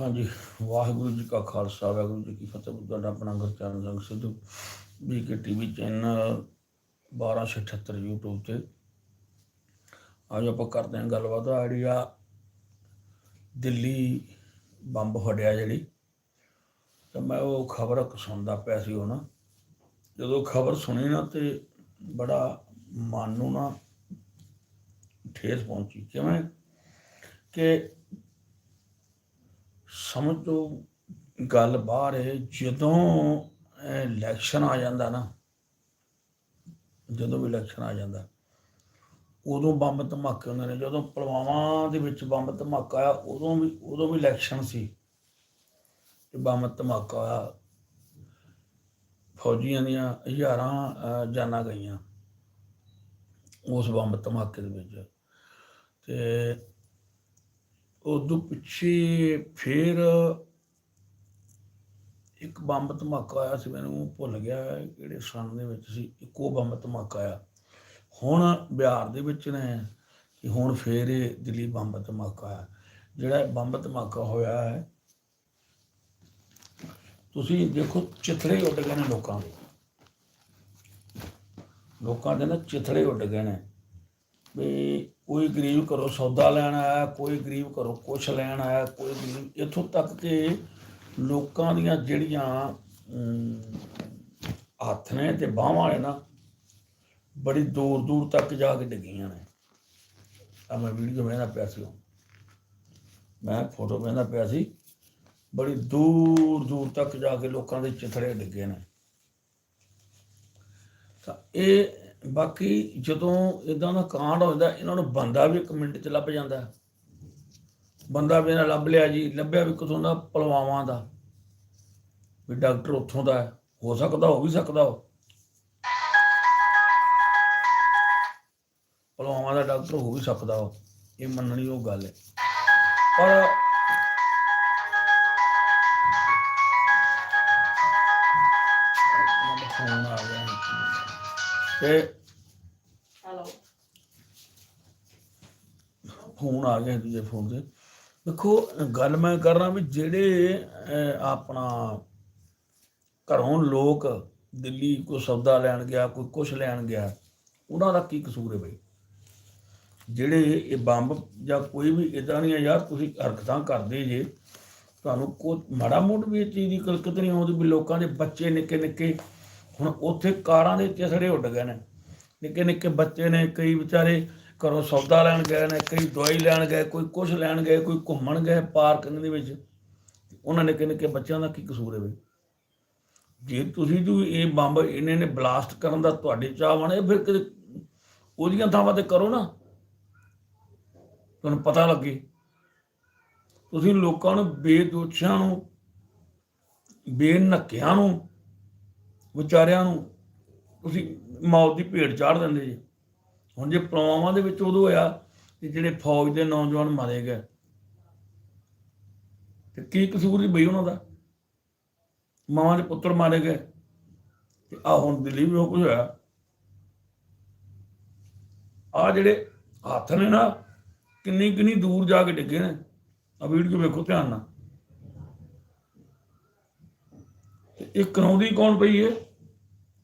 ਹਾਂਜੀ ਵਾਹਿਗੁਰੂ ਜੀ ਕਾ ਖਾਲਸਾ, ਵਾਹਿਗੁਰੂ ਜੀ ਕੀ ਫਤਿਹ ਤੁਹਾਡਾ ਆਪਣਾ Gurcharan Singh Sidhu. BK TV channel 1278 YouTube ਤੇ। ਅੱਜ ਆਪਾਂ ਕਰਦੇ ਹਾਂ ਗੱਲਬਾਤ। ਆਈਡੀਆ ਦਿੱਲੀ ਬੰਬ ਹਟਿਆ ਜਿਹੜੀ, ਤਾਂ ਮੈਂ ਉਹ ਖਬਰ ਸੁਣਦਾ ਪਿਆ ਸੀ ਉਹ ਨਾ ਜਦੋਂ ਖਬਰ ਸੁਣੀ ਨਾ ਤੇ ਬੜਾ ਮਨ ਨੂੰ ਨਾ ਠੇਸ ਪਹੁੰਚੀ। ਕਿਵੇਂ? ਕਿ ਸਮਝੋ ਗੱਲ ਬਾਹਰ ਹੈ ਜਦੋਂ ਇਲੈਕਸ਼ਨ ਆ ਜਾਂਦਾ ਨਾ, ਜਦੋਂ ਵੀ ਇਲੈਕਸ਼ਨ ਆ ਜਾਂਦਾ, ਉਦੋਂ ਬੰਬ ਧਮਾਕੇ ਹੁੰਦੇ ਨੇ, ਜਦੋਂ ਪੁਲਵਾਮਾ ਦੇ ਵਿੱਚ ਬੰਬ ਧਮਾਕਾ ਆਇਆ, ਉਦੋਂ ਵੀ ਉਦੋਂ ਵੀ ਇਲੈਕਸ਼ਨ ਸੀ, ਤੇ ਬੰਬ ਧਮਾਕਾ ਆਇਆ ਫੌਜੀਆਂ ਦੀਆਂ ਹਜ਼ਾਰਾਂ ਜਾਨਾਂ ਗਈਆਂ ਉਸ ਬੰਬ ਧਮਾਕੇ ਦੇ ਵਿੱਚ। ਤੇ ਉਦੋਂ ਪਿੱਛੇ ਫੇਰ ਇੱਕ ਬੰਬ ਧਮਾਕਾ ਆਇਆ ਸੀ, ਮੈਨੂੰ ਭੁੱਲ ਗਿਆ ਕਿਹੜੇ ਸਨ ਦੇ ਵਿੱਚ ਸੀ, ਇੱਕੋ ਬੰਬ ਧਮਾਕਾ ਆਇਆ। ਹੁਣ ਬਿਹਾਰ ਦੇ ਵਿੱਚ ਨੇ ਕਿ ਹੁਣ ਫੇਰ ਇਹ ਦਿੱਲੀ ਬੰਬ ਧਮਾਕਾ ਆਇਆ। ਜਿਹੜਾ ਬੰਬ ਧਮਾਕਾ ਹੋਇਆ ਹੈ, ਤੁਸੀਂ ਦੇਖੋ ਚਿੱਥੜੇ ਉੱਡ ਗਏ ਨੇ ਲੋਕਾਂ ਦੇ। ਲੋਕਾਂ ਦੇ ਨਾ ਚਿਥੜੇ ਉੱਡ ਗਏ ਨੇ। ਵੀ ਕੋਈ ਗਰੀਬ ਘਰੋਂ ਸੌਦਾ ਲੈਣ ਆਇਆ, ਕੋਈ ਗਰੀਬ ਘਰੋਂ ਕੁਛ ਲੈਣ ਆਇਆ, ਕੋਈ ਗਰੀਬ, ਇੱਥੋਂ ਤੱਕ ਕਿ ਲੋਕਾਂ ਦੀਆਂ ਜਿਹੜੀਆਂ ਹੱਥ ਨੇ ਤੇ ਬਾਹਾਂ ਨੇ ਨਾ, ਬੜੀ ਦੂਰ ਦੂਰ ਤੱਕ ਜਾ ਕੇ ਡਿੱਗੀਆਂ ਨੇ। ਆ ਮੈਂ ਵੀਡੀਓ ਵੇਖਦਾ ਪਿਆ ਸੀ ਉਹ। ਮੈਂ ਫੋਟੋ ਵੇਖਦਾ ਪਿਆ ਸੀ। ਬੜੀ ਦੂਰ ਦੂਰ ਤੱਕ ਜਾ ਕੇ ਲੋਕਾਂ ਦੇ ਚਿਥੜੇ ਡਿੱਗੇ ਨੇ। ਤਾਂ ਇਹ ਬਾਕੀ ਜਦੋਂ ਇਦਾਂ ਦਾ ਕਾਂਡ ਹੋ ਜਾਂਦਾ, ਇਹਨਾਂ ਨੂੰ ਬੰਦਾ ਵੀ ਇੱਕ ਮਿੰਟ ਚ ਲੱਭ ਜਾਂਦਾ ਬੰਦਾ ਵੀ ਇਹਨਾਂ ਲੱਭ ਲਿਆ ਜੀ, ਲੱਭਿਆ ਵੀ ਕਿਥੋਂ ਦਾ ਪਲਵਾਵਾਂ ਦਾ। ਵੀ ਡਾਕਟਰ ਉੱਥੋਂ ਦਾ ਹੋ ਸਕਦਾ, ਹੋ ਵੀ ਸਕਦਾ ਹੋ ਪਲਵਾਵਾਂ ਦਾ ਡਾਕਟਰ ਹੋ ਵੀ ਸਕਦਾ ਹੋ ਇਹ ਮੰਨਣੀ ਉਹ ਗੱਲ ਹੈ। ਪਰ ਤੇ ਹੈਲੋ ਫੋਨ ਆ ਗਿਆ ਦੂਜੇ ਫੋਨ ਤੇ। ਦੇਖੋ ਗੱਲ ਮੈਂ ਕਰ ਰਹਾ ਵੀ ਜਿਹੜੇ ਆਪਣਾ ਘਰੋਂ ਲੋਕ ਦਿੱਲੀ ਕੋਈ ਸੌਦਾ ਲੈਣ ਗਿਆ ਕੋਈ ਕੁਛ ਲੈਣ ਗਿਆ ਉਹਨਾਂ ਦਾ ਕੀ ਕਸੂਰ ਹੈ ਬਈ? ਜਿਹੜੇ ਇਹ ਬੰਬ ਜਾਂ ਕੋਈ ਵੀ ਇਦਾਂ ਦੀਆਂ ਯਾਰ ਤੁਸੀਂ ਹਰਕਤਾਂ ਕਰਦੇ ਜੇ ਤੁਹਾਨੂੰ ਕੋ ਮਾੜਾ ਮੋਟ ਵੀ ਇਹ ਚੀਜ਼ ਦੀ ਕਲਕਤ ਨਹੀਂ ਆਉਂਦੀ ਵੀ ਲੋਕਾਂ ਦੇ ਬੱਚੇ ਨਿੱਕੇ ਨਿੱਕੇ ਹੁਣ ਉੱਥੇ ਕਾਰਾਂ ਦੇ ਚਿਸੜੇ ਉੱਡ ਗਏ ਨੇ। ਨਿੱਕੇ ਨਿੱਕੇ ਬੱਚੇ ਨੇ, ਕਈ ਵਿਚਾਰੇ ਘਰੋਂ ਸੌਦਾ ਲੈਣ ਗਏ ਨੇ, ਕਈ ਦਵਾਈ ਲੈਣ ਗਏ, ਕੋਈ ਕੁਝ ਲੈਣ ਗਏ, ਕੋਈ ਘੁੰਮਣ ਗਏ ਪਾਰਕਿੰਗ ਦੇ ਵਿੱਚ। ਉਹਨਾਂ ਨਿੱਕੇ ਨਿੱਕੇ ਬੱਚਿਆਂ ਦਾ ਕੀ ਕਸੂਰ ਹੈ ਬਈ? ਜੇ ਤੁਸੀਂ ਜੋ ਇਹ ਬੰਬ ਇਹਨੇ ਨੇ ਬਲਾਸਟ ਕਰਨ ਦਾ ਤੁਹਾਡੇ ਚਾਹ ਬਣੇ, ਫਿਰ ਕਿਤੇ ਉਹਦੀਆਂ ਥਾਵਾਂ ਤੇ ਕਰੋ ਨਾ। ਤੁਹਾਨੂੰ ਪਤਾ ਲੱਗੇ। ਤੁਸੀਂ ਲੋਕਾਂ ਨੂੰ ਬੇਦੋਸ਼ੀਆਂ ਨੂੰ, ਬੇਨੱਕਿਆਂ ਨੂੰ ਵਿਚਾਰਿਆਂ ਨੂੰ ਤੁਸੀਂ ਮੌਤ ਦੀ ਭੇਟ ਚਾੜ ਦਿੰਦੇ ਜੀ। ਹੁਣ ਜੇ ਪੁਲਵਾਮਾ ਦੇ ਵਿੱਚ ਉਦੋਂ ਹੋਇਆ ਕਿ ਜਿਹੜੇ ਫੌਜ ਦੇ ਨੌਜਵਾਨ ਮਾਰੇ ਗਏ। ਤੇ ਕੀ ਕਸੂਰ ਸੀ ਬਈ ਉਹਨਾਂ ਦਾ? ਮਾਵਾਂ ਦੇ ਪੁੱਤਰ ਮਾਰੇ ਗਏ। ਤੇ ਆ ਹੁਣ ਦਿੱਲੀ ਵੀ ਉਹ ਕੁਝ ਹੋਇਆ। ਆ ਜਿਹੜੇ ਹੱਥ ਨੇ ਨਾ ਕਿੰਨੀ ਕਿੰਨੀ ਦੂਰ ਜਾ ਕੇ ਡਿੱਗੇ ਨੇ। ਆ ਵੀਡੀਓ ਵੇਖੋ ਧਿਆਨ ਨਾਲ। ਤੇ ਇਹ ਕਰਾਉਂਦੀ ਕੌਣ ਪਈ ਹੈ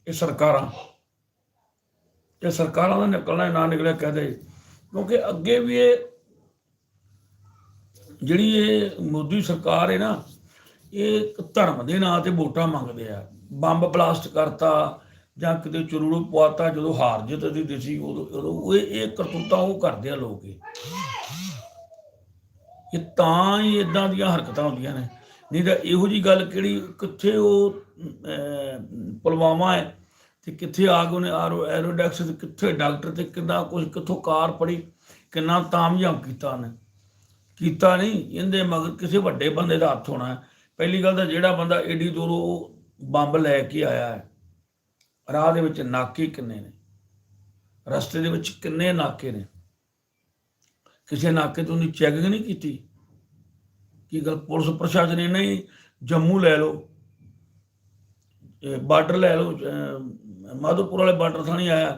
ਇਹ ਸਰਕਾਰਾਂ। ਇਹ ਸਰਕਾਰਾਂ ਦਾ ਨਿਕਲਣਾ ਨਾ ਨਿਕਲਿਆ ਕਹਦੇ ਕਿਉਂਕਿ ਅੱਗੇ ਵੀ ਇਹ ਜਿਹੜੀ ਇਹ ਮੋਦੀ ਸਰਕਾਰ ਹੈ ਨਾ, ਇਹ ਧਰਮ ਦੇ ਨਾਂ ਤੇ ਵੋਟਾਂ ਮੰਗਦੇ ਆ। ਬੰਬ ਬਲਾਸਟ ਕਰਤਾ, ਜਾਂ ਕਿਤੇ ਚੁਰੂੜੂ ਪਵਾਤਾ, ਜਦੋਂ ਹਾਰ ਜਿੱਤ ਦੀ ਦਿਸੀ, ਉਦੋਂ ਉਹ ਇਹ ਇਹ ਕਰਤੂਤਾਂ ਉਹ ਕਰਦੇ ਆ ਲੋਕ ਇਹ। ਇਹ ਤਾਂ ਹੀ ਇਦਾਂ ਦੀਆਂ ਹਰਕਤਾਂ ਹੁੰਦੀਆਂ ਨੇ। ਨਹੀਂ ਤਾਂ ਇਹੋ ਜੀ ਗੱਲ ਕਿਹੜੀ, ਕਿੱਥੇ ਉਹ ਪੁਲਵਾਮਾ ਹੈ ਤੇ ਕਿੱਥੇ ਆ ਗਏ ਉਹਨੇ ਆਰੋ, ਐਰੋਡੈਕਸ ਤੇ ਕਿੱਥੇ ਡਾਕਟਰ ਤੇ ਕਿੰਨਾ ਕੁਝ ਕਿੱਥੋਂ ਕਾਰ ਪੜੀ ਕਿੰਨਾ ਤਾਮਯਾਬ ਕੀਤਾ ਉਹਨੇ। ਕੀਤਾ ਨਹੀਂ, ਇਹਦੇ ਮਗਰ ਕਿਸੇ ਵੱਡੇ ਬੰਦੇ ਦਾ ਹੱਥ ਹੋਣਾ ਹੈ। ਪਹਿਲੀ ਗੱਲ ਤਾਂ ਜਿਹੜਾ ਬੰਦਾ ਏਡੀ ਦੂਰੋਂ ਬੰਬ ਲੈ ਕੇ ਆਇਆ ਹੈ। ਰਾਹ ਦੇ ਵਿੱਚ ਨਾਕੇ ਕਿੰਨੇ ਨੇ? ਰਸਤੇ ਦੇ ਵਿੱਚ ਕਿੰਨੇ ਨਾਕੇ ਨੇ? ਕਿਸੇ ਨਾਕੇ ਤੋਂ ਉਹਨੇ ਚੈਕਿੰਗ ਨਹੀਂ ਕੀਤੀ? ਕੀ ਗੱਲ ਪੁਲਿਸ ਪ੍ਰਸ਼ਾਸਨ ਨੇ ਨਹੀਂ ਜੰਮੂ ਲੈ ਲਓ ਬਾਰਡਰ ਲੈ ਲਓ ਮਾਧੋਪੁਰ ਵਾਲੇ ਬਾਰਡਰ ਥਾਣੀ ਆਇਆ,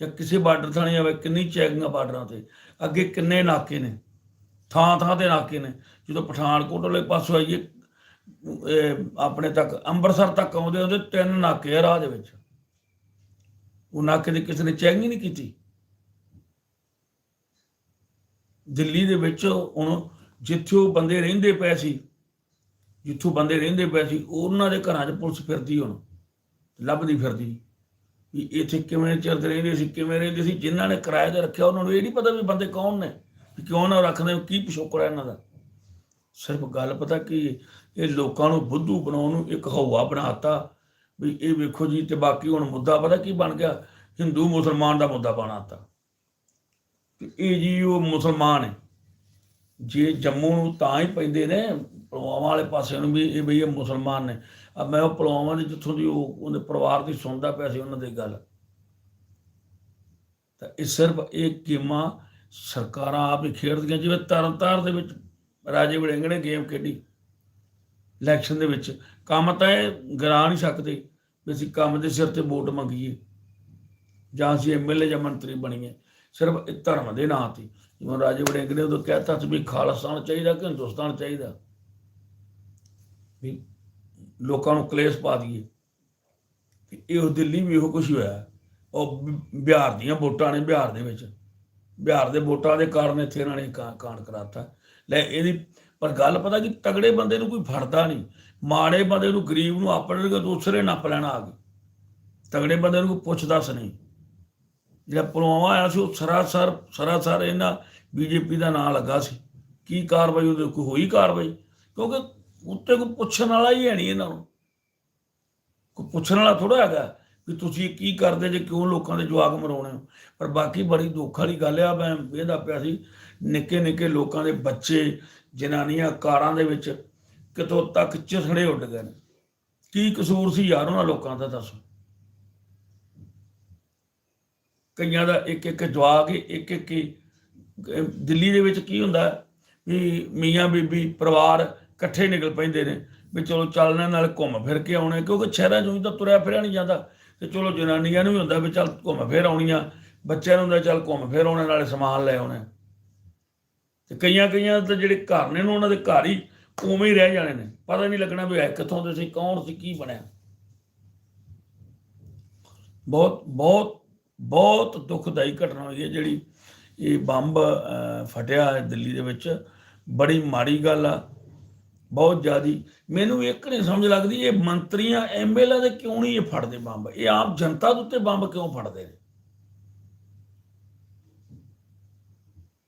ਜਾਂ ਕਿਸੇ ਬਾਰਡਰ ਥਾਣੀ ਆਵੇ, ਕਿੰਨੀ ਚੈਕਿੰਗ ਆ ਬਾਰਡਰਾਂ ਤੇ, ਅੱਗੇ ਕਿੰਨੇ ਨਾਕੇ ਨੇ, ਥਾਂ ਥਾਂ ਤੇ ਨਾਕੇ ਨੇ, ਜਦੋਂ ਪਠਾਨਕੋਟ ਵਾਲੇ ਪਾਸੋਂ ਆਈਏ ਆਪਣੇ ਤੱਕ, ਅੰਮ੍ਰਿਤਸਰ ਤੱਕ ਆਉਂਦੇ ਉਹਦੇ ਤਿੰਨ ਨਾਕੇ ਆ ਰਾਹ ਦੇ ਵਿੱਚ। ਉਹ ਨਾਕੇ ਦੀ ਕਿਸੇ ਨੇ ਚੈਕਿੰਗ ਨਹੀਂ ਕੀਤੀ। ਦਿੱਲੀ ਦੇ ਵਿੱਚ ਹੁਣ ਜਿੱਥੇ ਉਹ ਬੰਦੇ ਰਹਿੰਦੇ ਪਏ ਸੀ, ਜਿੱਥੋਂ ਬੰਦੇ ਰਹਿੰਦੇ ਪਏ ਸੀ, ਉਹਨਾਂ ਦੇ ਘਰਾਂ 'ਚ ਪੁਲਿਸ ਫਿਰਦੀ ਹੁਣ, ਲੱਭਦੀ ਫਿਰਦੀ। ਵੀ ਇੱਥੇ ਕਿਵੇਂ ਚਿਰ ਰਹਿੰਦੇ ਸੀ, ਕਿਵੇਂ ਰਹਿੰਦੇ ਸੀ, ਜਿਨ੍ਹਾਂ ਨੇ ਕਿਰਾਏ ਤੇ ਰੱਖਿਆ, ਉਹਨਾਂ ਨੂੰ ਇਹ ਨਹੀਂ ਪਤਾ ਵੀ ਬੰਦੇ ਕੌਣ ਨੇ, ਵੀ ਕਿਉਂ ਨਾ ਰੱਖਦੇ, ਕੀ ਪਿਛੋਕੜ ਹੈ ਇਹਨਾਂ ਦਾ। ਸਿਰਫ ਗੱਲ ਪਤਾ ਕੀ ਇਹ ਲੋਕਾਂ ਨੂੰ ਬੁੱਧੂ ਬਣਾਉਣ ਨੂੰ ਇੱਕ ਹਵਾ ਬਣਾਤਾ, ਵੀ ਇਹ ਵੇਖੋ ਜੀ, ਤੇ ਬਾਕੀ ਹੁਣ ਮੁੱਦਾ ਪਤਾ ਕੀ ਬਣ ਗਿਆ, ਹਿੰਦੂ ਮੁਸਲਮਾਨ ਦਾ ਮੁੱਦਾ ਬਣਾਤਾ ਤੇ ਇਹ ਜੀ ਉਹ ਮੁਸਲਮਾਨ ਹੈ ਜੇ ਜੰਮੂ ਨੂੰ ਤਾਂ ਹੀ ਪੈਂਦੇ ਨੇ ਪੁਲਵਾਮਾ ਵਾਲੇ ਪਾਸੇ ਨੂੰ ਵੀ ਇਹ ਬਈ ਇਹ ਮੁਸਲਮਾਨ ਨੇ। ਆ ਮੈਂ ਉਹ ਪਲਵਾਵਾਂ ਦੇ ਜਿੱਥੋਂ ਦੀ ਉਹ, ਉਹਦੇ ਪਰਿਵਾਰ ਦੀ ਸੁਣਦਾ ਪਿਆ ਸੀ ਉਹਨਾਂ ਦੀ ਗੱਲ। ਤਾਂ ਇਹ ਸਿਰਫ ਇਹ ਗੇਮਾਂ ਸਰਕਾਰਾਂ ਆਪ ਹੀ ਖੇਡਦੀਆਂ, ਜਿਵੇਂ ਤਰਨਤਾਰ ਦੇ ਵਿੱਚ ਰਾਜੇ ਵੜਿੰਗ ਨੇ ਗੇਮ ਖੇਡੀ, ਇਲੈਕਸ਼ਨ ਦੇ ਵਿੱਚ। ਕੰਮ ਤਾਂ ਇਹ ਗਰਾ ਨਹੀਂ ਸਕਦੇ ਵੀ ਅਸੀਂ ਕੰਮ ਦੇ ਸਿਰ ਤੇ ਵੋਟ ਮੰਗੀਏ, ਜਾਂ ਅਸੀਂ ਐਮਐਲਏ ਜਾਂ ਮੰਤਰੀ ਬਣੀਏ। ਸਿਰਫ ਇਹ ਧਰਮ ਦੇ ਨਾਂ ਤੇ। ਜਿਵੇਂ ਰਾਜੇ ਵੜਿੰਗ ਨੇ ਉਦੋਂ ਕਹਿਤਾ ਸੀ ਵੀ ਖਾਲਿਸਤਾਨ ਚਾਹੀਦਾ ਕਿ ਹਿੰਦੁਸਤਾਨ ਚਾਹੀਦਾ। ਵੀ ਲੋਕਾਂ ਨੂੰ ਕਲੇਸ਼ ਪਾ ਦਈਏ। ਤੇ ਇਹੋ ਦਿੱਲੀ ਵੀ ਇਹੋ ਕੁਝ ਹੋਇਆ। ਉਹ ਬਿਹਾਰ ਦੀਆਂ ਵੋਟਾਂ ਨੇ ਬਿਹਾਰ ਦੇ ਵਿੱਚ। ਬਿਹਾਰ ਦੇ ਵੋਟਾਂ ਦੇ ਕਾਰਨ ਇੱਥੇ ਇਹਨਾਂ ਨੇ ਕਾ- ਕਾਂਡ ਕਰਾਤਾ। ਲੈ ਇਹਦੀ, ਪਰ ਗੱਲ ਪਤਾ ਕਿ, ਤਗੜੇ ਬੰਦੇ ਨੂੰ ਕੋਈ ਫੜਦਾ ਨਹੀਂ। ਮਾੜੇ ਬੰਦੇ ਨੂੰ ਗਰੀਬ ਨੂੰ ਆਪਣੇ ਨੂੰ ਦੂਸਰੇ ਨੱਪ ਲੈਣਾ ਆ ਗਏ ਤਗੜੇ ਬੰਦੇ ਨੂੰ ਕੋਈ ਪੁੱਛਦਾ ਨਹੀਂ। ਜਿਹੜਾ ਪੁਲਵਾਮਾ ਆਇਆ ਸੀ, ਉਹ ਸਰਾਸਰ ਸਰਾਸਰ ਇਹਨਾਂ ਬੀਜੇਪੀ ਦਾ ਨਾਂ ਲੱਗਾ ਸੀ। ਕੀ ਕਾਰਵਾਈ ਉਹਦੇ ਕੋਈ ਹੋਈ ਕਾਰਵਾਈ? ਕਿਉਂਕਿ ਉੱਤੇ ਕੋਈ ਪੁੱਛਣ ਵਾਲਾ ਹੀ ਹੈ ਨਹੀਂ ਇਹਨਾਂ ਨੂੰ। ਕੋਈ ਪੁੱਛਣ ਵਾਲਾ ਥੋੜਾ ਹੈਗਾ ਵੀ ਤੁਸੀਂ ਕੀ ਕਰਦੇ ਜੇ, ਕਿਉਂ ਲੋਕਾਂ ਦੇ ਜਵਾਕ ਮਰਾਉਣੇ ਹੋ? ਪਰ ਬਾਕੀ ਬੜੀ ਦੁੱਖ ਵਾਲੀ ਗੱਲ ਆ, ਮੈਂ ਵੇਖਦਾ ਪਿਆ ਸੀ, ਨਿੱਕੇ ਨਿੱਕੇ ਲੋਕਾਂ ਦੇ ਬੱਚੇ, ਜਨਾਨੀਆਂ ਕਾਰਾਂ ਦੇ ਵਿੱਚ ਕਿਤੋਂ ਤੱਕ ਚਿਸੜੇ ਉੱਡ ਗਏ ਨੇ। ਕੀ ਕਸੂਰ ਸੀ ਯਾਰ ਉਹਨਾਂ ਲੋਕਾਂ ਦਾ, ਦੱਸੋ। ਕਈਆਂ ਦਾ ਇੱਕ ਇੱਕ ਜਵਾਕ, ਇੱਕ ਇੱਕ ਦਿੱਲੀ ਦੇ ਵਿੱਚ ਕੀ ਹੁੰਦਾ ਵੀ ਮੀਆਂ ਬੀਬੀ ਪਰਿਵਾਰ ਇਕੱਠੇ ਨਿਕਲ ਪੈਂਦੇ ਨੇ ਵੀ ਚਲੋ ਚੱਲਣਾ ਨਾਲ ਘੁੰਮ ਫਿਰ ਕੇ ਆਉਣਾ, ਕਿਉਂਕਿ ਸ਼ਹਿਰਾਂ 'ਚੋਂ ਹੀ ਤਾਂ ਤੁਰਿਆ ਫਿਰਿਆ ਨਹੀਂ ਜਾਂਦਾ ਤੇ ਚਲੋ ਜਨਾਨੀਆਂ ਨੂੰ ਵੀ ਹੁੰਦਾ ਵੀ ਚੱਲ ਘੁੰਮ ਫਿਰ ਆਉਣੀਆਂ, ਬੱਚਿਆਂ ਨੂੰ ਹੁੰਦਾ ਚੱਲ ਘੁੰਮ ਫਿਰ ਆਉਣੇ, ਨਾਲੇ ਸਮਾਨ ਲੈ ਆਉਣਾ। ਤੇ ਕਈਆਂ ਕਈਆਂ ਤਾਂ ਜਿਹੜੇ ਘਰ ਨੇ ਨੂੰ, ਉਹਨਾਂ ਦੇ ਘਰ ਹੀ ਉਵੇਂ ਹੀ ਰਹਿ ਜਾਣੇ ਨੇ, ਪਤਾ ਨਹੀਂ ਲੱਗਣਾ ਵੀ ਇਹ ਕਿੱਥੋਂ ਦੇ ਸੀ, ਕੌਣ ਸੀ, ਕੀ ਬਣਿਆ। ਬਹੁਤ ਬਹੁਤ ਬਹੁਤ ਦੁਖਦਾਈ ਘਟਨਾ ਹੋਈ ਹੈ ਜਿਹੜੀ ਇਹ ਬੰਬ ਅਹ, ਫਟਿਆ ਹੈ ਦਿੱਲੀ ਦੇ ਵਿੱਚ। ਬੜੀ ਮਾੜੀ ਗੱਲ ਆ ਬਹੁਤ ਜ਼ਿਆਦੀ। ਮੈਨੂੰ ਇੱਕ ਨਹੀਂ ਸਮਝ ਲੱਗਦੀ ਇਹ ਮੰਤਰੀਆਂ ਐਮਐਲਏ ਦੇ ਕਿਉਂ ਨਹੀਂ ਇਹ ਫੜਦੇ ਬੰਬ? ਇਹ ਆਮ ਜਨਤਾ ਦੇ ਉੱਤੇ ਬੰਬ ਕਿਉਂ ਫੜਦੇ ਨੇ?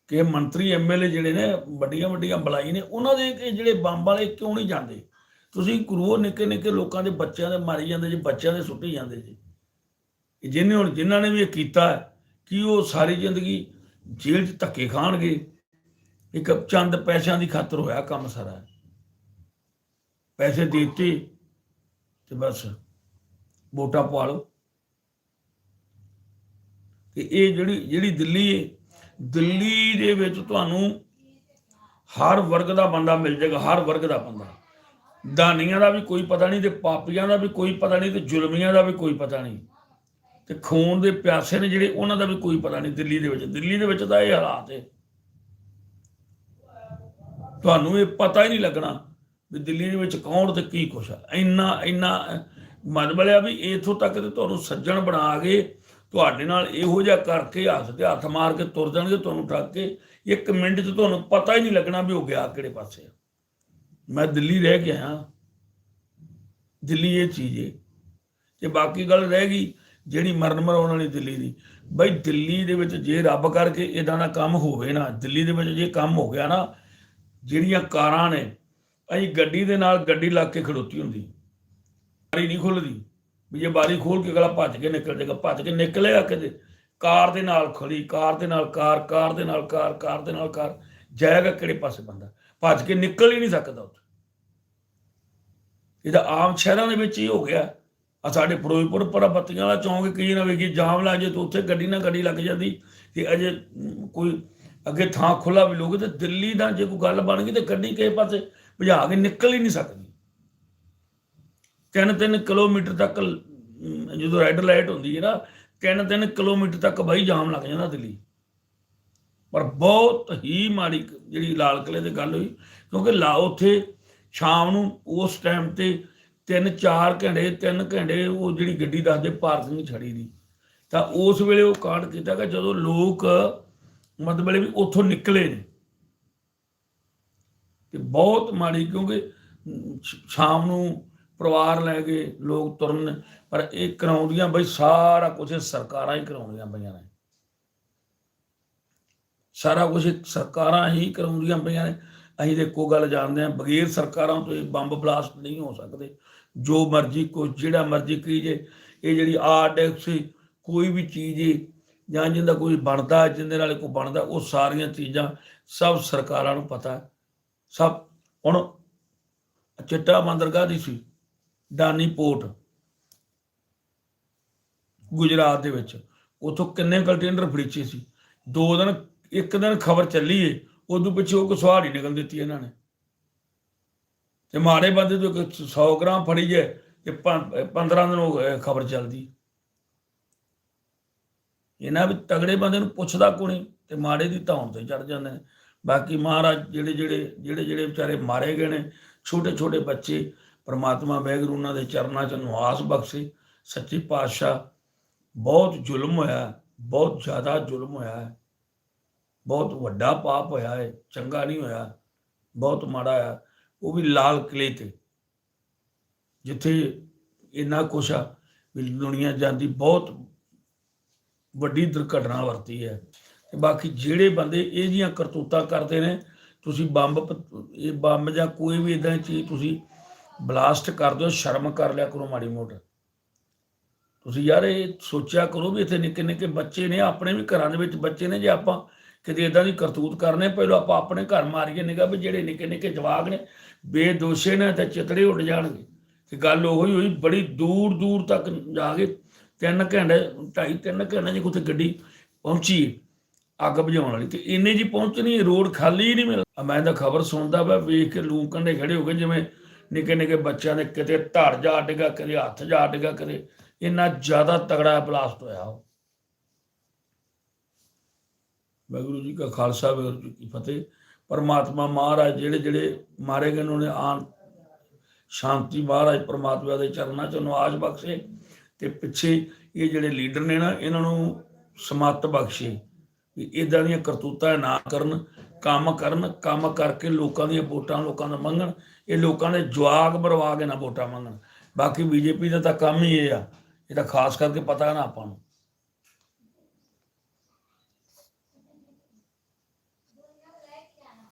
ਕਿ ਇਹ ਮੰਤਰੀ ਐਮਐਲਏ ਜਿਹੜੇ ਨੇ ਵੱਡੀਆਂ ਵੱਡੀਆਂ ਬਲਾਈ ਨੇ ਉਹਨਾਂ ਦੇ ਜਿਹੜੇ ਬੰਬ ਵਾਲੇ ਕਿਉਂ ਨਹੀਂ ਜਾਂਦੇ? ਤੁਸੀਂ ਗੁਰੂ ਨਿੱਕੇ ਨਿੱਕੇ ਲੋਕਾਂ ਦੇ ਬੱਚਿਆਂ ਦੇ ਮਾਰੀ ਜਾਂਦੇ ਜੀ ਬੱਚਿਆਂ ਦੇ ਸੁੱਟੀ ਜਾਂਦੇ ਜੀ। ਜਿਹਨੇ ਹੁਣ ਜਿਨ੍ਹਾਂ ਨੇ ਵੀ ਇਹ ਕੀਤਾ ਕਿ ਉਹ ਸਾਰੀ ਜ਼ਿੰਦਗੀ ਜੇਲ੍ਹ 'ਚ ਧੱਕੇ ਖਾਣਗੇ। ਇੱਕ ਚੰਦ ਪੈਸਿਆਂ ਦੀ ਖਾਤਰ ਹੋਇਆ ਕੰਮ ਸਾਰਾ। ਪੈਸੇ ਦੇ ਦਿੱਤੇ ਤੇ ਬਸ ਵੋਟਾਂ ਪਾ ਲਓ। ਤੇ ਇਹ ਜਿਹੜੀ ਜਿਹੜੀ ਦਿੱਲੀ ਹੈ ਦਿੱਲੀ ਦੇ ਵਿੱਚ ਤੁਹਾਨੂੰ ਹਰ ਵਰਗ ਦਾ ਬੰਦਾ ਮਿਲ ਜਾਏਗਾ, ਹਰ ਵਰਗ ਦਾ ਬੰਦਾ। ਦਾਨੀਆਂ ਦਾ ਵੀ ਕੋਈ ਪਤਾ ਨਹੀਂ ਤੇ ਪਾਪੀਆਂ ਦਾ ਵੀ ਕੋਈ ਪਤਾ ਨਹੀਂ ਤੇ ਜ਼ੁਲਮੀਆਂ ਦਾ ਵੀ ਕੋਈ ਪਤਾ ਨਹੀਂ। ਤੇ ਖੂਨ ਦੇ ਪਿਆਸੇ ਨੇ ਜਿਹੜੇ ਉਹਨਾਂ ਦਾ ਵੀ ਕੋਈ ਪਤਾ ਨਹੀਂ ਦਿੱਲੀ ਦੇ ਵਿੱਚ। ਦਿੱਲੀ ਦੇ ਵਿੱਚ ਤਾਂ ਇਹ ਹਾਲਾਤ ਹੈ ਤੁਹਾਨੂੰ ਇਹ ਪਤਾ ਹੀ ਨਹੀਂ ਲੱਗਣਾ ਵੀ ਦਿੱਲੀ ਦੇ ਵਿੱਚ ਕੌਣ ਤੇ ਕੀ ਕੁਛ ਆ। ਇੰਨਾ ਇੰਨਾ ਮਤਲਬ ਹੈ ਵੀ ਇਥੋਂ ਤੱਕ ਤੇ ਤੁਹਾਨੂੰ ਸੱਜਣ ਬਣਾ ਕੇ ਤੁਹਾਡੇ ਨਾਲ ਇਹੋ ਜਿਹਾ ਕਰਕੇ ਹੱਥ ਤੇ ਹੱਥ ਮਾਰ ਕੇ ਤੁਰ ਜਾਣਗੇ ਤੁਹਾਨੂੰ ਠੱਗ ਕੇ। ਇੱਕ ਮਿੰਟ 'ਚ ਤੁਹਾਨੂੰ ਪਤਾ ਹੀ ਨਹੀਂ ਲੱਗਣਾ ਵੀ ਉਹ ਗਿਆ ਕਿਹੜੇ ਪਾਸੇ ਆ। ਮੈਂ ਦਿੱਲੀ ਰਹਿ ਕੇ ਆਇਆ। ਦਿੱਲੀ ਇਹ ਚੀਜ਼ ਹੈ ਤੇ ਬਾਕੀ ਗੱਲ ਰਹਿ ਗਈ। ਜਿਹੜੀ ਮਰਨ ਮਰਾਉਣ ਵਾਲੀ ਦਿੱਲੀ ਦੀ। ਬਈ ਦਿੱਲੀ ਦੇ ਵਿੱਚ ਜੇ ਰੱਬ ਕਰਕੇ ਇਦਾਂ ਦਾ ਕੰਮ ਹੋਵੇ ਨਾ, ਦਿੱਲੀ ਦੇ ਵਿੱਚ ਜੇ ਕੰਮ ਹੋ ਗਿਆ ਨਾ, ਜਿਹੜੀਆਂ ਕਾਰਾਂ ਨੇ, ਅਸੀਂ ਗੱਡੀ ਦੇ ਨਾਲ ਗੱਡੀ ਲਾ ਕੇ ਖੜੋਤੀ ਹੁੰਦੀ। ਬਾਰੀ ਨਹੀਂ ਖੁੱਲਦੀ। ਵੀ ਜੇ ਬਾਰੀ ਖੋਲ ਕੇ ਅਗਲਾ ਭੱਜ ਕੇ ਨਿਕਲ ਜਾਏਗਾ, ਭੱਜ ਕੇ ਨਿਕਲੇਗਾ ਕਿਤੇ, ਕਾਰ ਦੇ ਨਾਲ ਖੜੀ, ਕਾਰ ਦੇ ਨਾਲ ਕਾਰ ਕਾਰ ਦੇ ਨਾਲ ਕਾਰ ਕਾਰ ਦੇ ਨਾਲ ਕਾਰ, ਜਾਏਗਾ ਕਿਹੜੇ ਪਾਸੇ ਬੰਦਾ? ਭੱਜ ਕੇ ਨਿਕਲ ਹੀ ਨਹੀਂ ਸਕਦਾ ਉੱਥੇ। ਇਹਦਾ ਆਮ ਸ਼ਹਿਰਾਂ ਦੇ ਵਿੱਚ ਹੀ ਹੋ ਗਿਆ। ਆ ਸਾਡੇ ਫਿਰੋਜ਼ਪੁਰ ਪਰ ਬੱਤੀਆਂ ਵਾਲਾ ਚੌਂਕ ਕਈ ਨਾ ਵੇਖੀ ਜਾਮ ਲੱਗ ਜੇ ਤਾਂ ਉੱਥੇ ਗੱਡੀ ਨਾਲ ਗੱਡੀ ਲੱਗ ਜਾਂਦੀ ਤੇ ਅਜੇ ਕੋਈ ਅੱਗੇ ਥਾਂ ਖੁੱਲਾ ਵੀ ਲੋਗੇ ਤੇ ਦਿੱਲੀ ਦਾ ਜੇ ਕੋਈ ਗੱਲ ਬਣ ਗਈ ਤੇ ਗੱਡੀ ਕਿਸੇ ਪਾਸੇ ਭਜਾ ਕੇ ਨਿਕਲ ਹੀ ਨਹੀਂ ਸਕਦੀ। ਤਿੰਨ ਤਿੰਨ ਕਿਲੋਮੀਟਰ ਤੱਕ ਜਦੋਂ ਰੈੱਡ ਲਾਈਟ ਹੁੰਦੀ ਹੈ ਨਾ, ਤਿੰਨ ਤਿੰਨ ਕਿਲੋਮੀਟਰ ਤੱਕ ਬਾਈ ਜਾਮ ਲੱਗ ਜਾਂਦਾ ਦਿੱਲੀ। ਪਰ ਬਹੁਤ ਹੀ ਮਾੜੀ ਜਿਹੜੀ ਲਾਲ ਕਿਲੇ ਤੇ ਗੱਲ ਹੋਈ, ਕਿਉਂਕਿ ਲਾ ਉੱਥੇ ਸ਼ਾਮ ਨੂੰ ਉਸ ਟਾਈਮ ਤੇ 3-4 ਘੰਟੇ, ਤਿੰਨ ਘੰਟੇ ਉਹ ਜਿਹੜੀ ਗੱਡੀ ਦੱਸਦੇ ਪਾਰਕਿੰਗ ਛੜੀ ਦੀ। ਤਾਂ ਉਸ ਵੇਲੇ ਉਹ ਕਾਂਡ ਕੀਤਾ ਕਿ ਜਦੋਂ ਲੋਕ ਮਤਲਬ ਵੇਲੇ ਵੀ ਉੱਥੋਂ ਨਿਕਲੇ ਨੇ। ਤੇ ਬਹੁਤ ਮਾੜੀ ਕਿਉਂਕਿ ਸ਼ਾਮ ਨੂੰ ਪਰਿਵਾਰ ਲੈ ਕੇ ਲੋਕ ਤੁਰਨ, ਪਰ ਇਹ ਕਰਾਉਂਦੀਆਂ ਬਈ ਸਾਰਾ ਕੁਝ ਸਰਕਾਰਾਂ ਹੀ ਕਰਾਉਂਦੀਆਂ ਪਈਆਂ ਨੇ। ਸਾਰਾ ਕੁਝ ਸਰਕਾਰਾਂ ਹੀ ਕਰਾਉਂਦੀਆਂ ਪਈਆਂ ਨੇ। ਅਸੀਂ ਤੇ ਇੱਕੋ ਗੱਲ ਜਾਣਦੇ ਹਾਂ, ਬਗੈਰ ਸਰਕਾਰਾਂ ਤੋਂ ਇਹ ਬੰਬ ਬਲਾਸਟ ਨਹੀਂ ਹੋ ਸਕਦੇ। ਜੋ ਮਰਜ਼ੀ ਕੋਈ ਜਿਹੜਾ ਮਰਜ਼ੀ ਕੀਜੇ ਇਹ ਜਿਹੜੀ ਆਰਟੈਕਸ ਕੋਈ ਵੀ ਚੀਜ਼ ਏ ਜਾਂ ਜਿੰਦਾ ਕੋਈ ਬਣਦਾ ਜਿੰਦੇ ਨਾਲ ਕੋਈ ਬਣਦਾ, ਉਹ ਸਾਰੀਆਂ ਚੀਜ਼ਾਂ ਸਭ ਸਰਕਾਰਾਂ ਨੂੰ ਪਤਾ ਸਭ, ਹੁਣ ਚਿੱਟਾ ਬੰਦਰਗਾਹ ਦੀ ਸੀ, ਡਾਨੀ ਪੋਰਟ, ਗੁਜਰਾਤ ਦੇ ਵਿੱਚ। ਉਥੋਂ ਕਿੰਨੇ ਕੰਟੇਨਰ ਫੜੀਚੇ ਸੀ। ਦੋ ਦਿਨ, ਇੱਕ ਦਿਨ ਖਬਰ ਚੱਲੀ ਏ ਉਦੋਂ ਪਿੱਛੇ ਉਹ ਕੁਸਵਾੜ ਹੀ ਨਿਕਲ ਦਿੱਤੀ ਇਹਨਾਂ ਨੇ। ਤੇ ਮਾੜੇ ਬੰਦੇ ਤੋਂ 100 ਗ੍ਰਾਮ ਫੜੀ ਜੇ, ਤੇ 15 ਦਿਨ ਹੋ ਖਬਰ ਚੱਲਦੀ। ਇਹਨਾਂ ਵੀ ਤਗੜੇ ਬੰਦੇ ਨੂੰ ਪੁੱਛਦਾ ਕੋਣੀ ਤੇ ਮਾੜੇ ਦੀ ਧੌਣ ਤੇ ਚੜ ਜਾਂਦੇ ਨੇ। ਬਾਕੀ ਮਹਾਰਾਜ ਜਿਹੜੇ ਜਿਹੜੇ ਜਿਹੜੇ ਜਿਹੜੇ ਵਿਚਾਰੇ ਮਾਰੇ ਗਏ ਨੇ, ਛੋਟੇ ਛੋਟੇ ਬੱਚੇ, ਪ੍ਰਮਾਤਮਾ ਵੈਗਰੂ ਉਹਨਾਂ ਦੇ ਚਰਨਾਂ 'ਚ ਨਿਵਾਸ ਬਖਸ਼ੇ। ਸੱਚੀ ਪਾਤਸ਼ਾਹ, ਬਹੁਤ ਜ਼ੁਲਮ ਹੋਇਆ, ਬਹੁਤ ਜ਼ਿਆਦਾ ਜ਼ੁਲਮ ਹੋਇਆ। ਹੈ ਬਹੁਤ ਵੱਡਾ ਪਾਪ ਹੋਇਆ ਹੈ ਚੰਗਾ ਨਹੀਂ ਹੋਇਆ, ਬਹੁਤ ਮਾੜਾ ਆ। ਉਹ ਵੀ ਲਾਲ ਕਿਲੇ ਤੇ, ਜਿੱਥੇ ਇੰਨਾ ਕੁਛ ਆ ਵੀ ਦੁਨੀਆ ਜਾਂਦੀ ਬਹੁਤ ਵੱਡੀ ਦੁਰਘਟਨਾ ਵਰਤੀ ਹੈ। ਤੇ ਬਾਕੀ ਜਿਹੜੇ ਬੰਦੇ ਇਹ ਜੀਆਂ ਕਰਤੂਤਾਂ ਕਰਦੇ ਨੇ, ਤੁਸੀਂ ਬੰਬ ਇਹ ਬੰਬ ਜਾਂ ਕੋਈ ਵੀ ਇਦਾਂ ਦੀ ਚੀਜ਼ ਤੁਸੀਂ ਬਲਾਸਟ ਕਰ ਦਿਓ, ਸ਼ਰਮ ਕਰ ਲਿਆ ਕਰੋ ਮਾੜੀ ਮੋਟੀ। ਤੁਸੀਂ ਯਾਰ ਇਹ ਸੋਚਿਆ ਕਰੋ ਵੀ ਇੱਥੇ ਨਿੱਕੇ ਨਿੱਕੇ ਬੱਚੇ ਨੇ, ਆਪਣੇ ਵੀ ਘਰਾਂ ਦੇ ਵਿੱਚ ਬੱਚੇ ਨੇ, ਜੇ ਆਪਾਂ ਕਿਤੇ ਇਦਾਂ ਦੀ ਕਰਤੂਤ ਕਰਨੇ, ਪਹਿਲਾਂ ਆਪਾਂ ਆਪਣੇ ਘਰ ਮਾਰੀਏ ਨਿਗਾ ਵੀ ਜਿਹੜੇ ਨਿੱਕੇ ਨਿੱਕੇ ਜਵਾਗ ਨੇ, ਬੇਦੋਸ਼ੇ ਨੇ ਤੇ ਚਿਤੜੇ ਉੱਡ ਜਾਣਗੇ। ਤੇ ਗੱਲ ਉਹੀ ਹੋਈ, ਬੜੀ ਦੂਰ ਦੂਰ ਤੱਕ ਜਾ ਕੇ ਤਿੰਨ ਘੰਟੇ, ਢਾਈ ਤਿੰਨ ਘੰਟੇ ਜੇ ਕਿਤੇ ਗੱਡੀ ਪਹੁੰਚੀ ਅੱਗ ਬੁਝਾਉਣ ਵਾਲੀ। ਤੇ ਇੰਨੇ ਜੀ ਪਹੁੰਚਣੀ ਰੋਡ ਖਾਲੀ ਹੀ ਨਹੀਂ ਮਿਲਦਾ। ਮੈਂ ਤਾਂ ਖਬਰ ਸੁਣਦਾ ਵਾ ਵੇਖ ਕੇ ਲੂੰ ਕੰਡੇ ਖੜੇ ਹੋ ਗਏ, ਜਿਵੇਂ ਨਿੱਕੇ ਨਿੱਕੇ ਬੱਚਿਆਂ ਦੇ ਕਿਤੇ ਧੜ ਜਾ ਡਿੱਗਾ, ਕਦੇ ਹੱਥ ਜਾ ਡਿੱਗਾ, ਕਦੇ ਇੰਨਾ ਜ਼ਿਆਦਾ ਤਗੜਾ ਬਲਾਸਟ ਹੋਇਆ ਉਹ। ਵਾਹਿਗੁਰੂ ਜੀ ਕਾ ਖਾਲਸਾ, ਵਾਹਿਗੁਰੂ ਜੀ ਕੀ ਫਤਿਹ। ਪਰਮਾਤਮਾ ਮਹਾਰਾਜ, ਜਿਹੜੇ ਜਿਹੜੇ ਮਾਰੇ ਗਏ ਉਹਨਾਂ ਨੇ ਆਨ ਸ਼ਾਂਤੀ ਮਹਾਰਾਜ ਪਰਮਾਤਮਾ ਦੇ ਚਰਨਾਂ 'ਚ ਨਿਵਾਸ ਬਖਸ਼ੇ ਤੇ ਪਿੱਛੇ ਇਹ ਜਿਹੜੇ ਲੀਡਰ ਨੇ ਨਾ, ਇਹਨਾਂ ਨੂੰ ਸਮੱਤ ਬਖਸ਼ੇ ਵੀ ਇਦਾਂ ਦੀਆਂ ਕਰਤੂਤਾਂ ਨਾ ਕਰਨ, ਕੰਮ ਕਰਨ, ਕੰਮ ਕਰਕੇ ਲੋਕਾਂ ਦੀਆਂ ਵੋਟਾਂ ਲੋਕਾਂ ਦਾ ਮੰਗਣ, ਇਹ ਲੋਕਾਂ ਦੇ ਜਵਾਗ ਮਰਵਾ ਕੇ ਨਾ ਵੋਟਾਂ ਮੰਗਣ। ਬਾਕੀ ਬੀਜੇਪੀ ਦਾ ਤਾਂ ਕੰਮ ਹੀ ਇਹ ਆ, ਇਹ ਤਾਂ ਖਾਸ ਕਰਕੇ ਪਤਾ ਨਾ ਆਪਾਂ ਨੂੰ।